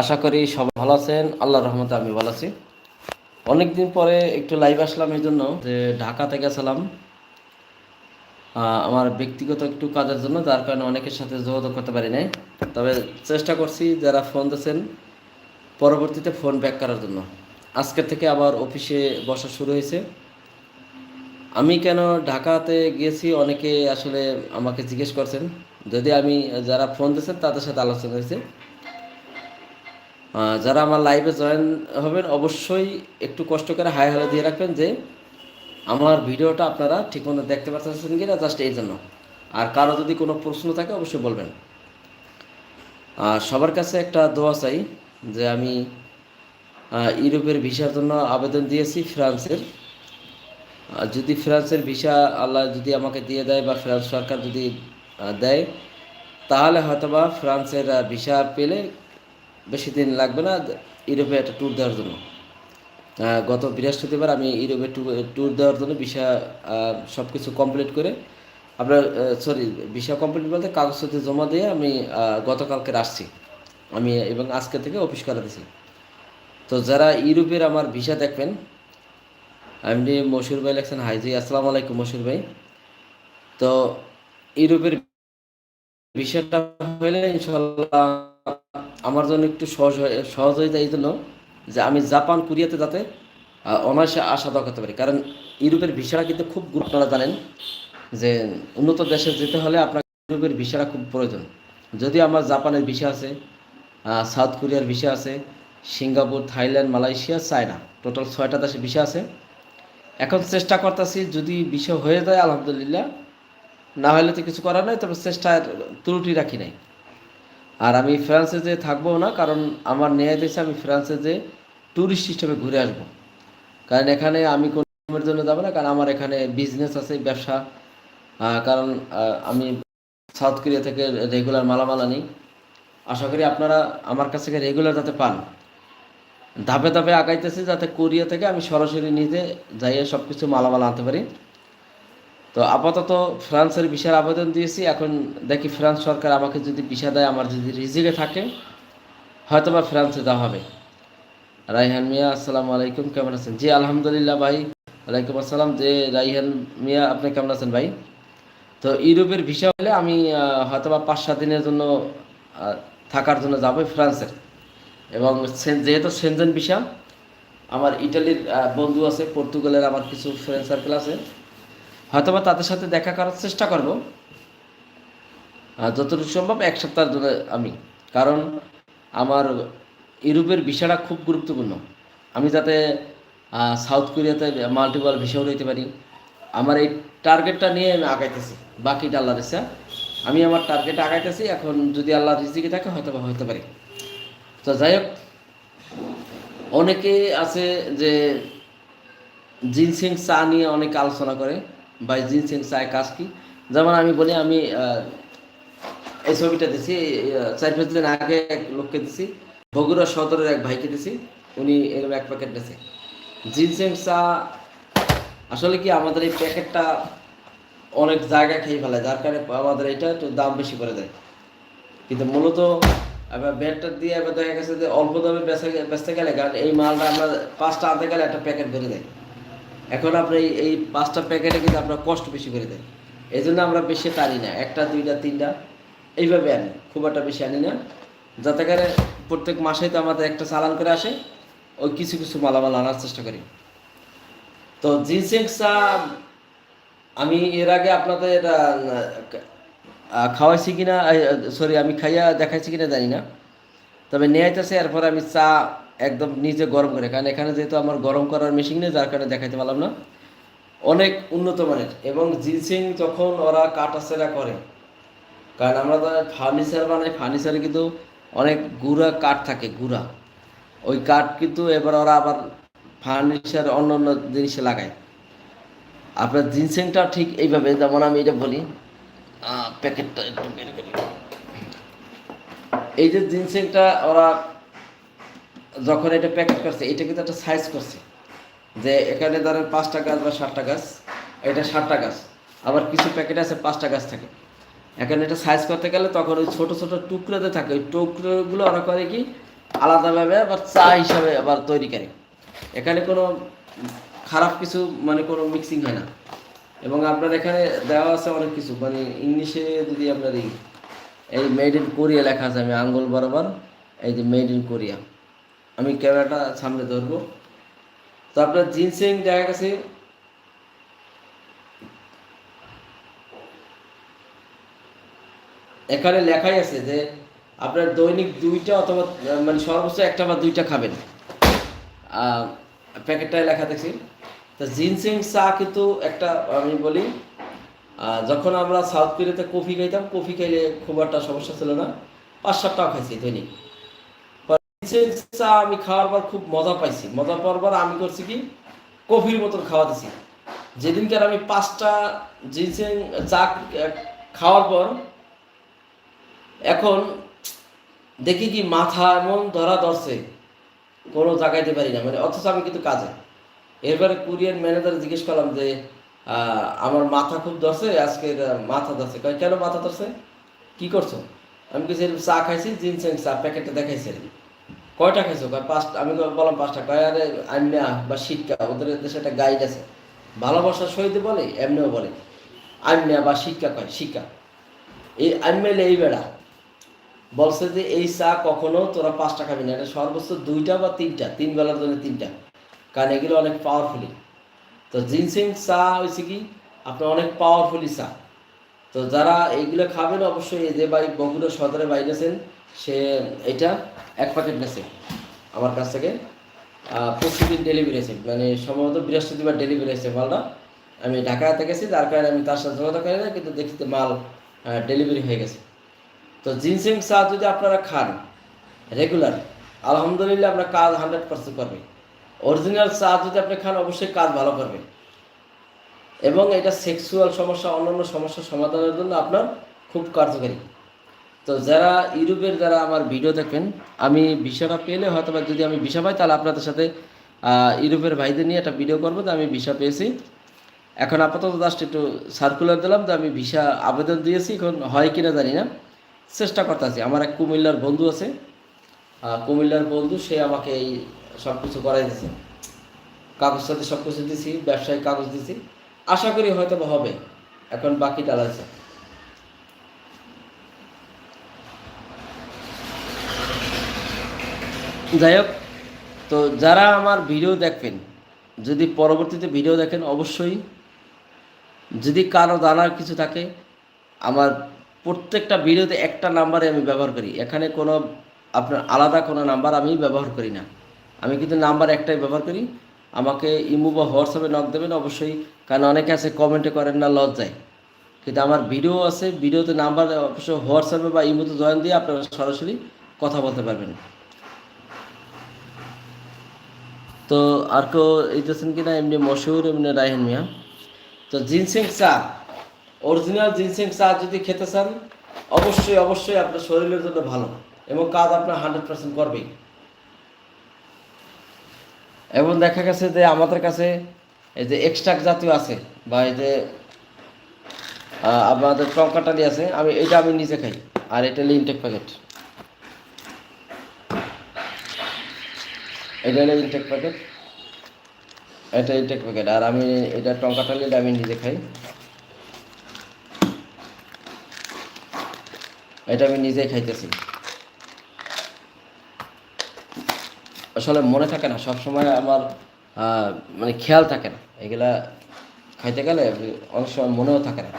আশা করি সবাই ভালো আছেন। আল্লাহ রহমতে আমি ভালো আছি। অনেকদিন পরে একটু লাইভ আসলাম এই জন্য যে ঢাকাতে গেছিলাম। আমার ব্যক্তিগত একটু কাজের জন্য, যার কারণে অনেকের সাথে যোগাযোগ করতে পারি নাই। তবে চেষ্টা করছি যারা ফোন দিয়েছেন, পরবর্তীতে ফোন ব্যাক করার জন্য। আজকের থেকে আবার অফিসে বসা শুরু হয়েছে। আমি কেন ঢাকাতে গিয়েছি অনেকে আসলে আমাকে জিজ্ঞেস করছেন। যদি আমি যারা ফোন দিয়েছেন, তাদের সাথে আলোচনা হয়েছে। যারা আমার লাইভে জয়েন হবেন, অবশ্যই একটু কষ্ট করে হাই হ্যালো দিয়ে রাখবেন যে, আমার ভিডিওটা আপনারা ঠিকমতো দেখতে পাচ্ছেন কি না জাস্ট এই জন্য। আর কারও যদি কোনো প্রশ্ন থাকে, অবশ্যই বলবেন। আর সবার কাছে একটা দোয়া চাই যে আমি ইউরোপের ভিসার জন্য আবেদন দিয়েছি ফ্রান্সের। যদি ফ্রান্সের ভিসা আল্লাহ যদি আমাকে দিয়ে দেয় বা ফ্রান্স সরকার যদি দেয়, তাহলে হয়তোবা ফ্রান্সের ভিসা পেলে বেশি দিন লাগবে না ইউরোপে একটা ট্যুর দেওয়ার জন্য। গত বৃহস্পতিবার আমি ইউরোপে ট্যুর দেওয়ার জন্য ভিসা সব কিছু কমপ্লিট করে আপনার সরি ভিসা কমপ্লিট বলতে কাগজপত্র জমা দিয়ে আমি গতকালকে আসছি। আমি এবং আজকে থেকে অফিস করা দিছি। তো যারা ইউরোপের আমার ভিসা দেখবেন, আমি মশুর ভাই লেখছেন হাইজি আসসালামু আলাইকুম মশুর ভাই। তো ইউরোপের বিষয়টা হলে ইনশাল্লাহ আমার জন্য একটু সহজ সহজ হয়ে যায় এই জন্য যে আমি জাপান, কোরিয়াতে যাতে অনায়াসে আসা দাওয়া করতে পারি। কারণ ইউরোপের ভিসাটা কিন্তু খুব গুরুত্ব, আপনারা জানেন যে উন্নত দেশে যেতে হলে আপনার ইউরোপের ভিসাটা খুব প্রয়োজন। যদি আমার জাপানের ভিসা আছে সাউথ কোরিয়ার ভিসা আছে, Singapore, Thailand, Malaysia, China, total ছয়টা দেশে ভিসা আছে। এখন চেষ্টা করতেছি যদি বিষয় হয়ে যায়, আলহামদুলিল্লাহ, না হলে তো কিছু করার নাই, তবে চেষ্টার ত্রুটি রাখি নাই। আর আমি ফ্রান্সে যে থাকব না, কারণ আমার নেয় দেশে আমি ফ্রান্সে যে ট্যুরিস্ট হিসেবে ঘুরে আসব। কারণ এখানে আমি কোনো জন্য যাব না, কারণ আমার এখানে বিজনেস আছে, ব্যবসা। কারণ আমি সাউথ কোরিয়া থেকে রেগুলার মালামাল আনি। আশা করি আপনারা আমার কাছ থেকে রেগুলার যাতে পান। ধাপে ধাপে আগাইতেছি যাতে কোরিয়া থেকে আমি সরাসরি নিজে যাইয়ে সব কিছু মালামাল আনতে পারি। তো আপাতত ফ্রান্সের ভিসার আবেদন দিয়েছি। এখন দেখি ফ্রান্স সরকার আমাকে যদি ভিসা দেয়, আমার যদি রিজিকে থাকে হয়তো বা ফ্রান্সে যাওয়া হবে। রাইহান মিয়া, আসসালামু আলাইকুম, কেমন আছেন? জি, আলহামদুলিল্লাহ ভাই, ওয়ালাইকুম আসসালাম। যে রাইহান মিয়া, আপনি কেমন আছেন ভাই? তো ইউরোপের ভিসা হলে আমি হয়তো বা পাঁচ সাত দিনের জন্য থাকার জন্য যাব ফ্রান্সের এবং যেহেতু সেনজেন ভিসা, আমার ইটালির বন্ধু আছে, পর্তুগালের আমার কিছু ফ্রেন্ড সার্কেল আছে। হয়তোবা তাদের সাথে দেখা করার চেষ্টা করব। যতটুকু সম্ভব এক সপ্তাহের জন্য আমি। কারণ আমার ইউরোপের ভিসাটা খুব গুরুত্বপূর্ণ। আমি যাতে সাউথ কোরিয়াতে মাল্টিপল ভিসাও রইতে পারি। আমার এই টার্গেটটা নিয়ে আমি আগাইতেছি। বাকিটা আল্লাহ ইচ্ছা আমি আমার টার্গেটে আগাইতেছি। এখন যদি আল্লাহ রিজিকে থাকে হয়তো বা হতে পারি। তো যাই হোক অনেকে আছে যে জিনসিং চা নিয়ে অনেক আলোচনা করে। বা জিনসিং চায় কাজ কি? যেমন আমি বলি, আমি এই ছবিটা দিছি চার পাঁচ দিন আগে এক লোককে দিছি, বগুড়া সদরের এক ভাইকে দিছি, উনি এরকম এক প্যাকেট দিয়েছে জিনসিং চা, আসলে কি আমাদের এই প্যাকেটটা অনেক জায়গায় খেয়ে ফেলে, যার কারণে আমাদের এটা একটু দাম বেশি করে দেয়। কিন্তু মূলত এবার ব্যাটটা দিয়ে এবার দেখা গেছে যে অল্প দামে বেচা বেচতে গেলে, কারণ এই মালটা আমরা পাঁচটা আনতে গেলে একটা প্যাকেট ভরে দেয় এখন আপনি এই- পাঁচটা প্যাকেটে কিন্তু আপনার কষ্ট বেশি করে দেয় এই জন্য আমরা বেশি টানি না। একটা, দুইটা, তিনটা। এইভাবে আনি। খুব একটা বেশি আনি না। যাতে করে প্রত্যেক মাসেই তো আমাদের একটা চালান করে আসে। ওই কিছু কিছু মালামাল আনার চেষ্টা করি। তো জিনসিং চা আমি এর আগে আপনাদের খাওয়াইছি কিনা সরি আমি খাইয়া দেখাইছি কিনা জানি না। তবে নিয়ে আইতেছে, এরপরে আমি চা একদম নিজে গরম করে। কারণ এখানে যেহেতু আমার গরম করার মেশিন নেই, যার কারণে দেখাইতে পারলাম না। অনেক উন্নত মানের। এবং জিনসিং যখন ওরা কাটাছেরা করে, কারণ আমরা তো ফার্নিচার বানাই, ফার্নিচারে কিন্তু অনেক গুঁড়া কাঠ থাকে, গুঁড়া। ওই কাঠ কিন্তু এবার ওরা আবার ফার্নিচার অন্য অন্য জিনিসে লাগায়। আপনার জিনসেংটা ঠিক এইভাবে, যেমন আমি এটা বলি। প্যাকেটটা একটু বের করি। এই যে জিনসেংটা ওরা যখন এটা প্যাকেট করছে, এটা কিন্তু একটা সাইজ করছে। যে এখানে ধরেন পাঁচটা গাছ বা ষাটটা গাছ, এটা ষাটটা গাছ। আবার কিছু প্যাকেট আছে, পাঁচটা গাছ থাকে। এখানে এটা সাইজ করতে গেলে তখন ওই ছোটো ছোট টুকরোতে থাকে। ওই টুকরোগুলো ওরা করে কি? আলাদাভাবে আবার চা হিসাবে আবার তৈরি করে। এখানে কোনো খারাপ কিছু মানে কোনো মিক্সিং হয় না। এবং আপনার এখানে দেওয়া আছে অনেক কিছু। মানে ইংলিশে যদি আপনার এই মেড ইন কোরিয়া লেখা আছে, আমি আঙ্গুল বরাবর, এই যে মেড ইন কোরিয়া আমি ক্যামেরাটা সামনে ধরবো। তো আপনার জিনসিং দেখা গেছে। এখানে লেখাই আছে যে আপনার দৈনিক দুইটা অথবা মানে সর্বোচ্চ একটা বা দুইটা খাবেন। প্যাকেটটায় লেখা দেখছি। তো জিনসিং চা কিন্তু একটা, আমি বলি যখন আমরা সাউথ কোরিয়াতে কফি খাইতাম, কফি খাইলে খুব একটা সমস্যা ছিল না। পাঁচ সাতটাও খাইছি দৈনিক। জিনসিং চা আমি খাওয়ার পর খুব মজা পাইছি। মজা পাওয়ার পর আমি করছি কি? কফির মতন খাওয়া দিছি যেদিনকার আমি পাঁচটা জিনসিং চা খাওয়ার পর, এখন দেখি কি মাথা এমন ধরা ধরছে, কোনো জাগাইতে পারি না। মানে অথচ আমি কিন্তু কাজে। এরপরে কুরিয়ার ম্যানেজার জিজ্ঞেস করলাম যে আমার মাথা খুব ধরছে আজকে মাথা ধরছে। কেন মাথা ধরছে? কি করছ? আমি কিছু চা খাইছি, জিনসেন চা, প্যাকেটটা দেখাইছি আর কি। কয়টা খাইছো? কয় পাঁচটা আমি বললাম পাঁচটা। কয়, আরে আন্যা বা শিক্ষা, ওদের দেশে একটা গাইড আছে। ভালোবাসার সহিত বলে, এমনিও বলে। আন্যা বা শিক্ষা কয়? শিক্ষা। এই আনমেলে এই বেড়া। বলছে যে, এই চা কখনো তোরা পাঁচটা খাবি না। এটা সর্বোচ্চ দুইটা বা তিনটা। তিন বেলার জন্য তিনটা। কারণ এগুলো অনেক পাওয়ারফুলি তো জিনসিং চা হয়েছে কি? আপনার অনেক পাওয়ারফুলি চা। তো যারা এইগুলো খাবেন অবশ্যই যে বাড়ি বগুড়া সদরে বাইরে আছেন সে এটা এক প্যাকেট নেছে আমার কাছ থেকে প্রতিদিন ডেলিভারি আছে মানে সম্ভবত বৃহস্পতিবার ডেলিভারি আছে মালটা আমি ঢাকাতে গেছি যার কারণে আমি তার সাথে যোগাযোগ করি না, কিন্তু দেখতে মাল ডেলিভারি হয়ে গেছে। তো জিনসিং চা যদি আপনারা খান রেগুলার আলহামদুলিল্লাহ আপনার কাজ হান্ড্রেড পার্সেন্ট করবে। অরিজিনাল চা যদি আপনি খান, অবশ্যই কাজ ভালো করবে। এবং এটা সেক্সুয়াল সমস্যা, অন্যান্য সমস্যা সমাধানের জন্য আপনার খুব কার্যকারী। তো যারা ইউরোপের যারা আমার ভিডিও দেখেন, আমি ভিসাটা পেলে হয়তো বা যদি আমি ভিসা পাই, তাহলে আপনাদের সাথে ইউরোপের ভাইদের নিয়ে একটা ভিডিও করব তো আমি ভিসা পেয়েছি। এখন আপাতত জাস্ট একটু সার্কুলার দিলাম তো আমি ভিসা আবেদন দিয়েছি, এখন হয় কিনা জানি না। চেষ্টা করতেছি। আমার এক কুমিল্লার বন্ধু আছে। কুমিল্লার বন্ধু, সে আমাকে এই সব কিছু করাই দিয়েছে কাগজ সাথে সব কিছু দিছি, ব্যবসায়িক কাগজ দিছি। আশা করি হয়তো হবে। এখন বাকি আছে। যাই হোক, তো যারা আমার ভিডিও দেখবেন, যদি পরবর্তীতে ভিডিও দেখেন, অবশ্যই যদি কারও জানার কিছু থাকে, আমার প্রত্যেকটা ভিডিওতে একটা নাম্বারে আমি ব্যবহার করি। এখানে কোনো আপনার আলাদা কোনো নাম্বার আমি ব্যবহার করি না। আমি কিন্তু নাম্বার একটাই ব্যবহার করি। আমাকে ইমো বা হোয়াটসঅ্যাপে নক দেবেন অবশ্যই, কারণ অনেকে আছে কমেন্টে করেন না, লজ্জায়। কিন্তু আমার ভিডিও আছে, ভিডিওতে নাম্বার অবশ্যই হোয়াটসঅ্যাপে বা ইমোতে জয়েন দিয়ে আপনারা সরাসরি কথা বলতে পারবেন। তো আর কেউ এইতেছেন কিনা, এমনি মশুর এমনি রায়হান মিয়া। তো জিনসিং চা, অরিজিনাল জিনসিং চা যদি খেতে চান, অবশ্যই অবশ্যই আপনার শরীরের জন্য ভালো এবং কাজ আপনার হান্ড্রেড পার্সেন্ট করবেই। এবং দেখা গেছে যে আমাদের কাছে এই যে এক্সট্রাক জাতীয় আছে বা এই যে আমাদের টঙ্কাটালি আছে, আমি এটা আমি নিজে খাই, আর এটা হলো ইনটেক প্যাকেট। এটা হলো ইনটেক প্যাকেট এটা ইনটেক প্যাকেট আর আমি এটা টঙ্কাটালি আমি নিজে খাই। এটা আমি নিজেই খাইতেছি। আসলে মনে থাকে না সব সময় আমার মানে খেয়াল থাকে না। এগুলা খাইতে গেলে অনেক সময় মনেও থাকে না।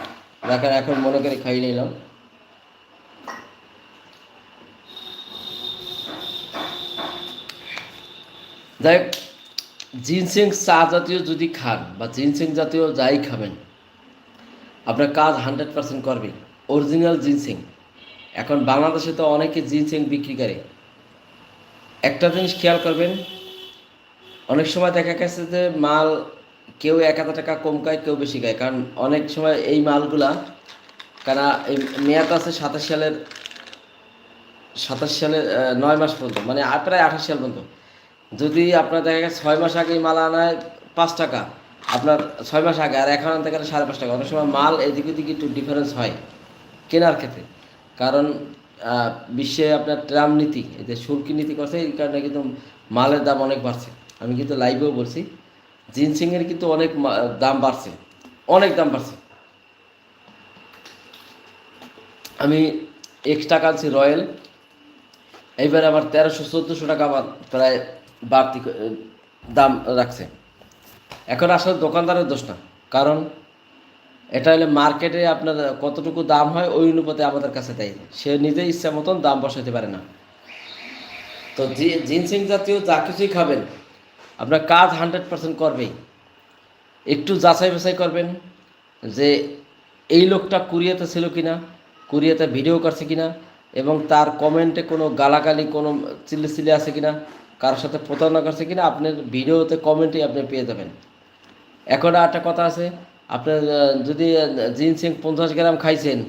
দেখেন এখন মনে করে খাই নিলাম। যাই হোক, জিনসিং চা জাতীয় যদি খান বা জিনসিং জাতীয় যাই খাবেন আপনার কাজ হান্ড্রেড পার্সেন্ট করবে অরিজিনাল জিনসিং। এখন বাংলাদেশে তো অনেকে জিনসিং বিক্রি করে। একটা জিনিস খেয়াল করবেন অনেক সময় দেখা গেছে যে মাল কেউ এক হাজার টাকা কম খায় কেউ বেশি খায়। কারণ অনেক সময় এই মালগুলা কারণ এই মেয়াদ আছে সাতাশ সালের সাতাশ সালের নয় মাস পর্যন্ত মানে প্রায় আঠাশ সাল পর্যন্ত। যদি আপনার দেখা গেছে ছয় মাস আগে মাল আনায় পাঁচ টাকা, আপনার ছয় মাস আগে, আর এখন আনতে গেলে সাড়ে পাঁচ টাকা। অনেক সময় মাল এদিক ওদিক একটু ডিফারেন্স হয় কেনার ক্ষেত্রে। কারণ বিশ্বে আপনার ট্রাম নীতি এতে শুল্কি নীতি করছে, এই কারণে কিন্তু মালের দাম অনেক বাড়ছে। আমি কিন্তু লাইভেও বলছি, জিনসিংয়ের কিন্তু অনেক দাম বাড়ছে, অনেক দাম বাড়ছে। আমি এক্সট্রা কানছি রয়্যাল এইবার আমার তেরোশো, চোদ্দোশো টাকা আমার প্রায় বাড়তি দাম রাখছে। এখন আসলে দোকানদারের দোষ না। কারণ এটা হলে মার্কেটে আপনার কতটুকু দাম হয়, ওই অনুপাতে আমাদের কাছে দেয়। সে নিজে ইচ্ছা মতন দাম বসাতে পারে না। তো জিনসিং জাতীয় যা কিছুই খাবেন, আপনার কাজ হান্ড্রেড পার্সেন্ট করবেই। একটু যাচাই বাছাই করবেন যে এই লোকটা কুরিয়াতে ছিল কিনা, কুরিয়াতে ভিডিও করছে কিনা, এবং তার কমেন্টে কোনো গালাগালি, কোনো চিল্লি চিল্লি আছে কিনা কারোর সাথে প্রতারণা করছে কিনা, আপনার ভিডিওতে কমেন্টে আপনি পেয়ে যাবেন। এখন একটা কথা আছে, আপনার যদি জিনসিং পঞ্চাশ গ্রাম খাইছেন,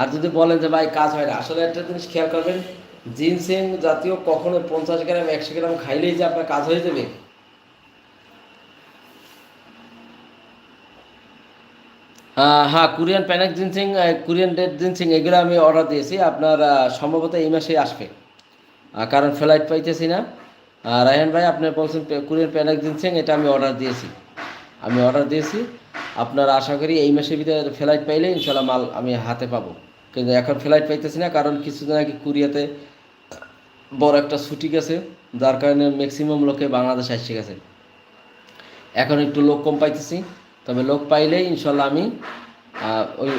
আর যদি বলেন যে ভাই কাজ হয় না, আসলে একটা জিনিস খেয়াল করবেন জিনসিং জাতীয় কখনো পঞ্চাশ গ্রাম, একশো গ্রাম খাইলেই যে আপনার কাজ হয়ে যাবে। হ্যাঁ Korean Panax ginseng Korean red ginseng এগুলো আমি অর্ডার দিয়েছি। আপনার সম্ভবত এই মাসেই আসবে। কারণ ফ্লাইট পাইতেছি না। রায়হান ভাই, আপনি বলছেন কুরিয়ার প্যানেক জিনসিং এটা আমি অর্ডার দিয়েছি। আমি অর্ডার দিয়েছি। আপনার আশা করি এই মাসের ভিতরে ফ্লাইট পাইলে ইনশাল্লাহ মাল আমি হাতে পাবো। কিন্তু এখন ফ্লাইট পাইতেছি না, কারণ কিছুদিন আগে কুরিয়াতে বড় একটা ছুটি গেছে, যার কারণে ম্যাক্সিমাম লোকে বাংলাদেশ আসছে গেছে। এখন একটু লোক কম পাইতেছি, তবে লোক পাইলেই ইনশাল্লাহ আমি ওই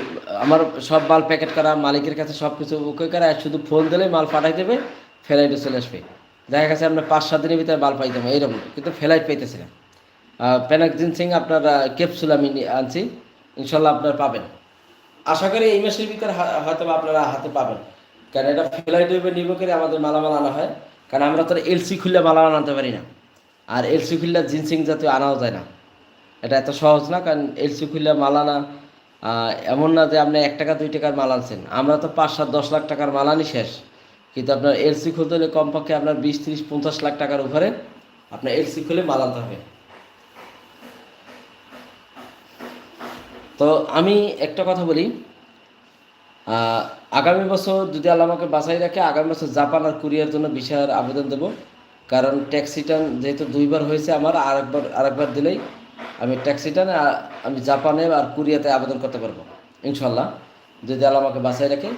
আমার সব মাল প্যাকেট করা, মালিকের কাছে সব কিছু ওকে করা শুধু ফোন দিলেই মাল পাঠাই দেবে ফ্লাইটে চলে আসবে। দেখা গেছে আপনার পাঁচ, সাত দিনের ভিতরে মাল পাইতাম এইরকম। কিন্তু ফ্লাইট পাইতেছি না প্যানাক জিনসিং আপনার ক্যাপসুল আমি আনছি। ইনশাল্লাহ আপনার পাবেন। আশা করি এই মাসের ভিতরে হয়তো আপনারা হাতে পাবেন। কারণ এটা ফ্লাইট ওয়েবে নিব করে আমাদের মালামাল আনা হয়। কারণ আমরা তো এলসি খুললে মালামাল আনতে পারি না। আর এলসি খুললে জিনসিং জাতীয় আনাও যায় না। এটা এত সহজ না, কারণ এলসি খুললে মাল আনা এমন না যে আপনি এক টাকা, দুই টাকার মাল আনছেন। আমরা তো পাঁচ, সাত, দশ লাখ টাকার মাল আনি শেষ। কিন্তু আপনার এলসি খুলতে হলে কমপক্ষে আপনার বিশ, তিরিশ, পঞ্চাশ লাখ টাকার উপরে আপনার এলসি খুলে মাল আনতে হবে। তো আমি একটা কথা বলি আগামী বছর যদি আল্লাহ আমাকে বাছাই রাখে, আগামী বছর জাপান আর কোরিয়ার জন্য ভিসার আবেদন দেব। কারণ ট্যাক্স রিটার্ন যেহেতু দুইবার হয়েছে আমার, আরেকবার আরেকবার দিলেই আমি ট্যাক্স রিটার্ন আমি জাপানে আর কোরিয়াতে আবেদন করতে পারব। ইনশাল্লাহ যদি আল্লাহ আমাকে বাছাই রাখে।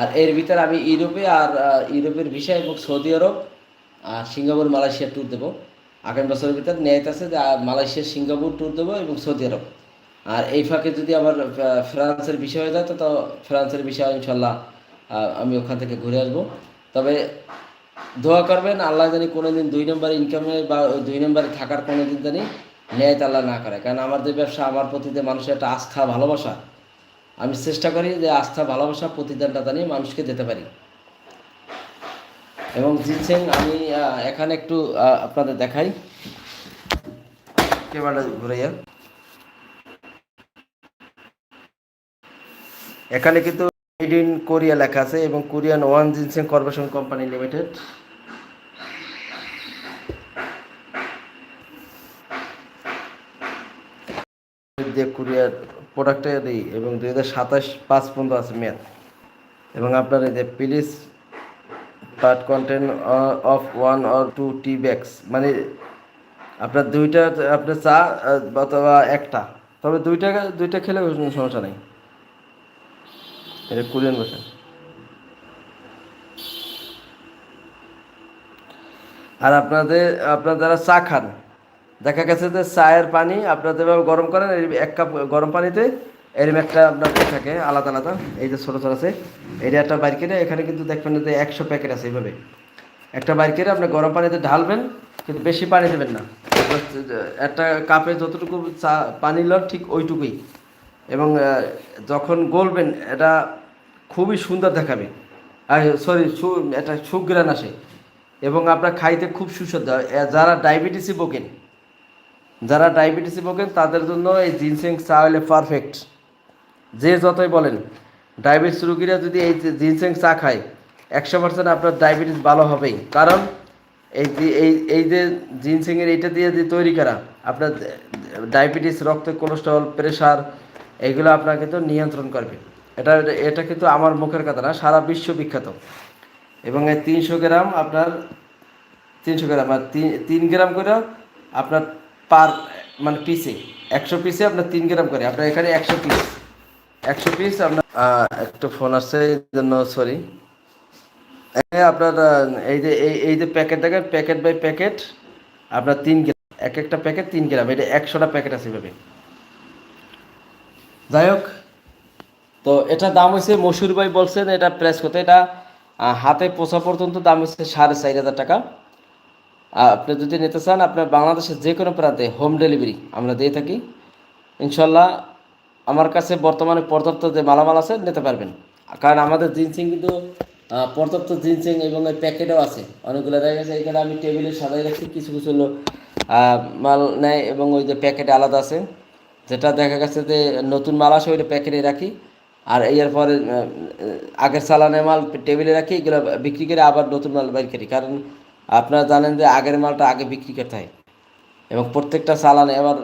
আর এর ভিতরে আমি ইউরোপে আর ইউরোপের ভিসা এবং সৌদি আরব আর সিঙ্গাপুর, মালয়েশিয়া ট্যুর দেবো। আগামী বছরের ভিতরে ন্যায়ত আছে যে মালয়েশিয়া, সিঙ্গাপুর ট্যুর দেবো এবং সৌদি আরব। আর এই ফাঁকে যদি আমার ফ্রান্সের বিষয় হয়ে যায়, তো তো ফ্রান্সের বিষয় ইনশাল্লাহ আমি ওখান থেকে ঘুরে আসব। তবে দোয়া করবেন, আল্লাহ জানি কোনো দিন দুই নম্বর ইনকামে বা দুই নম্বরে থাকার কোনোদিন জানি ন্যায় আল্লাহ না করে। কারণ আমার যে ব্যবসা, আমার প্রতি যে মানুষের একটা আস্থা, ভালোবাসা আমি চেষ্টা করি যে আস্থা, ভালোবাসা প্রতিদানটা জানি মানুষকে দিতে পারি। এবং জিনসেন আমি এখানে একটু আপনাদের দেখাই। ক্যামেরাটা ঘুরাইয়া এখানে কিন্তু মেড ইন কোরিয়া লেখা আছে এবং Korean one ginseng corporation company limited যে কোরিয়ার প্রোডাক্টের এই এবং দুই হাজার সাতাশ পাঁচ পর্যন্ত আছে মেয়াদ। এবং আপনার এই যে please part content of one or two tea bags মানে আপনার দুইটা, আপনার চা অথবা একটা। তবে দুইটা দুইটা খেলে সমস্যা নেই। এটা কোরিয়ান ভাষা আর আপনাদের, আপনার যারা চা খান দেখা গেছে যে চায়ের পানি আপনার যেভাবে গরম করেন এক কাপ গরম পানিতে এরম একটা আপনার থাকে, আলাদা আলাদা, এই যে ছোটো ছোটো আছে, এটা একটা বাইর কেটে এখানে কিন্তু দেখবেন যে একশো প্যাকেট আছে এইভাবে। একটা বাইর কেটে আপনি গরম পানিতে ঢালবেন, কিন্তু বেশি পানি দেবেন না। একটা কাপে যতটুকু চা, পানি লন, ঠিক ওইটুকুই। এবং যখন গলবেন, এটা খুবই সুন্দর দেখাবে। আর সরি এটা সুগ্রান আসে। এবং আপনার খাইতে খুব সুস্বাদু। যারা ডায়াবেটিসে ভোগেন যারা ডায়াবেটিসে ভোগেন, তাদের জন্য এই জিনসেং চা হলে পারফেক্ট যে যতই বলেন, ডায়াবেটিস রুগীরা যদি এই জিনসেং চা খায়, একশো পার্সেন্ট আপনার ডায়াবেটিস ভালো হবেই। কারণ এই এই এই যে জিনসেংয়ের এইটা দিয়ে যে তৈরি করা, আপনার ডায়াবেটিস, রক্ত কোলেস্ট্রল প্রেশার এইগুলো আপনার কিন্তু নিয়ন্ত্রণ করবে। এটা এটা কিন্তু আমার মুখের কথা না, সারা বিশ্ব বিখ্যাত। এবং এই তিনশো গ্রাম আপনার, তিনশো গ্রাম, আর তিন তিন গ্রাম করে আপনার পার মানে পিসে একশো পিসে আপনার তিন গ্রাম করে। আপনার এখানে একশো পিস একশো পিস আপনার একটু ফোন আসছে, এই জন্য সরি আপনার এই যে, এই এই যে প্যাকেট দেখেন প্যাকেট বাই প্যাকেট আপনার তিন গ্রাম এক একটা প্যাকেট তিন গ্রাম এটা একশোটা প্যাকেট আছে এভাবে। যাই হোক, তো এটা দাম হচ্ছে মসুর ভাই বলছেন, এটা প্রেস করতে। এটা হাতে পোষা পর্যন্ত দাম হচ্ছে সাড়ে চার হাজার টাকা। আপনি যদি নিতে চান আপনার বাংলাদেশের যে কোনো প্রান্তে হোম ডেলিভারি আমরা দিয়ে থাকি। ইনশাল্লাহ আমার কাছে বর্তমানে পর্যাপ্ত যে মালামাল আছে, নিতে পারবেন। কারণ আমাদের জিনসিং কিন্তু পর্যাপ্ত জিনসিং এবং এই প্যাকেটও আছে। অনেকগুলো দেখা গেছে, এখানে আমি টেবিলে সাজাই রাখছি, কিছু কিছু লোক মাল নেয় এবং ওই যে প্যাকেটে আলাদা আছে। যেটা দেখা গেছে যে নতুন মাল আসে, ওইটা প্যাকেটে রাখি। আর এর পরে আগের চালানের মাল টেবিলে রাখি, এগুলো বিক্রি করে আবার নতুন মাল বাইর করি। কারণ আপনারা জানেন যে আগের মালটা আগে বিক্রি করতে হয়। এবং প্রত্যেকটা চালানে এবার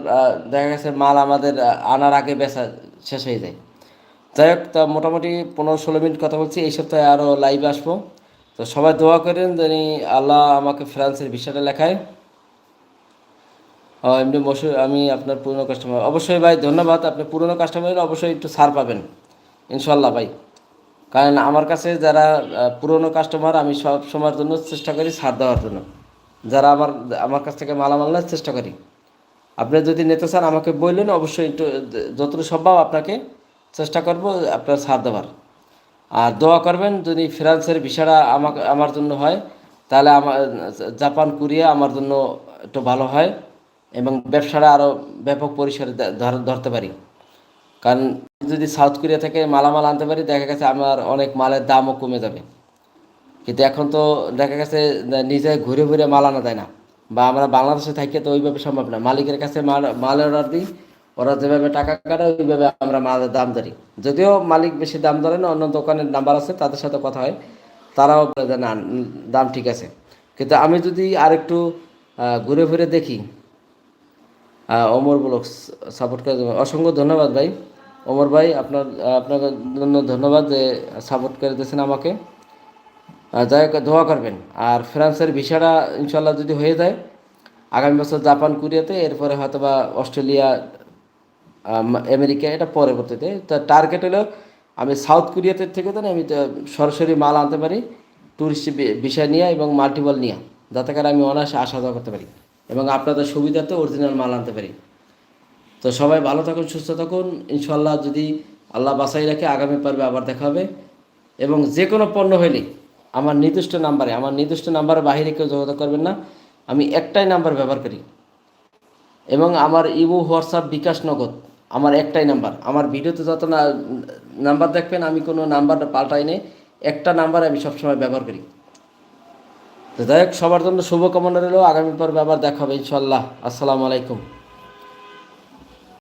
দেখা গেছে মাল আমাদের আনার আগে বেচা শেষ হয়ে যায়। যাই হোক, তা মোটামুটি পনেরো ষোলো মিনিট কথা বলছি, এই সপ্তাহে আরও লাইভে আসব। তো সবাই দোয়া করেন যিনি আল্লাহ আমাকে ফ্রান্সের ভিসাটা লেখায়। এমনি বসে আমি আপনার পুরনো কাস্টমার অবশ্যই ভাই, ধন্যবাদ। আপনি পুরনো কাস্টমারের অবশ্যই একটু ছাড় পাবেন। ইনশাল্লাহ ভাই। কারণ আমার কাছে যারা পুরনো কাস্টমার আমি সব সময়ের জন্য চেষ্টা করি ছাড় দেওয়ার জন্য। যারা আমার আমার কাছ থেকে মালামাল নেওয়ার চেষ্টা করি। আপনি যদি নিতে চান, আমাকে বললেন, অবশ্যই একটু, যতটুকু সম্ভব আপনাকে চেষ্টা করব, আপনার ছাড় দেওয়ার। আর দোয়া করবেন, যদি ফ্রান্সের ভিসাটা আমাকে, আমার জন্য হয়, তাহলে আমার জাপান, কোরিয়া আমার জন্য একটু ভালো হয় এবং ব্যবসাটা আরও ব্যাপক পরিসরে ধরতে পারি। কারণ যদি সাউথ কোরিয়া থেকে মালামাল আনতে পারি, দেখা গেছে আমার অনেক মালের দামও কমে যাবে। কিন্তু এখন তো দেখা গেছে নিজে ঘুরে ঘুরে মাল আনা যায় না। বা আমরা বাংলাদেশে থাকি তো ওইভাবে সম্ভব না। মালিকের কাছে মাল মাল অর্ডার দিই, ওরা যেভাবে টাকা কাটায়, ওইভাবে আমরা মালের দাম ধরি। যদিও মালিক বেশি দাম ধরে না, অন্য দোকানের নাম্বার আছে, তাদের সাথে কথা হয়, তারাও না, দাম ঠিক আছে। কিন্তু আমি যদি আরেকটু ঘুরে ঘুরে দেখি অমর ব্লগ সাপোর্ট করে অসংখ্য ধন্যবাদ ভাই। ওমর ভাই, আপনার, আপনাকে জন্য ধন্যবাদ যে সাপোর্ট করে দিয়েছেন আমাকে। যাই দোয়া করবেন। আর ফ্রান্সের ভিসাটা ইনশাল্লাহ যদি হয়ে যায়, আগামী বছর জাপান, কোরিয়াতে, এরপরে হয়তো বা অস্ট্রেলিয়া আমেরিকা, এটা পরবর্তীতে। তো টার্গেট হলো, আমি সাউথ কোরিয়াতে থেকে তো আমি সরাসরি মাল আনতে পারি ট্যুরিস্ট বিষয় নিয়ে এবং মাল্টিপল নিয়ে। যাতে করে আমি অনায়াসে আসা যাওয়া করতে পারি। এবং আপনাদের সুবিধাতে অরিজিনাল মাল আনতে পারি। তো সবাই ভালো থাকুন, সুস্থ থাকুন। ইনশাল্লাহ যদি আল্লাহ বাসাই রাখে, আগামী পর্বে আবার দেখা হবে। এবং যে কোনো পণ্য হইলে আমার নির্দিষ্ট নাম্বারে, আমার নির্দিষ্ট নাম্বারে বাইরে কেউ যোগাযোগ করবেন না। আমি একটাই নাম্বার ব্যবহার করি। এবং আমার ইবু হোয়াটসঅ্যাপ বিকাশ নগদ, আমার একটাই নাম্বার। আমার ভিডিওতে যত না, নাম্বার দেখবেন, আমি কোনো নাম্বার পাল্টাই নেই। একটা নাম্বার আমি সবসময় ব্যবহার করি। তো যাই হোক, সবার জন্য শুভকামনা রইল। আগামী পর্বে আবার দেখা হবে ইনশাল্লাহ আসসালামু আলাইকুম।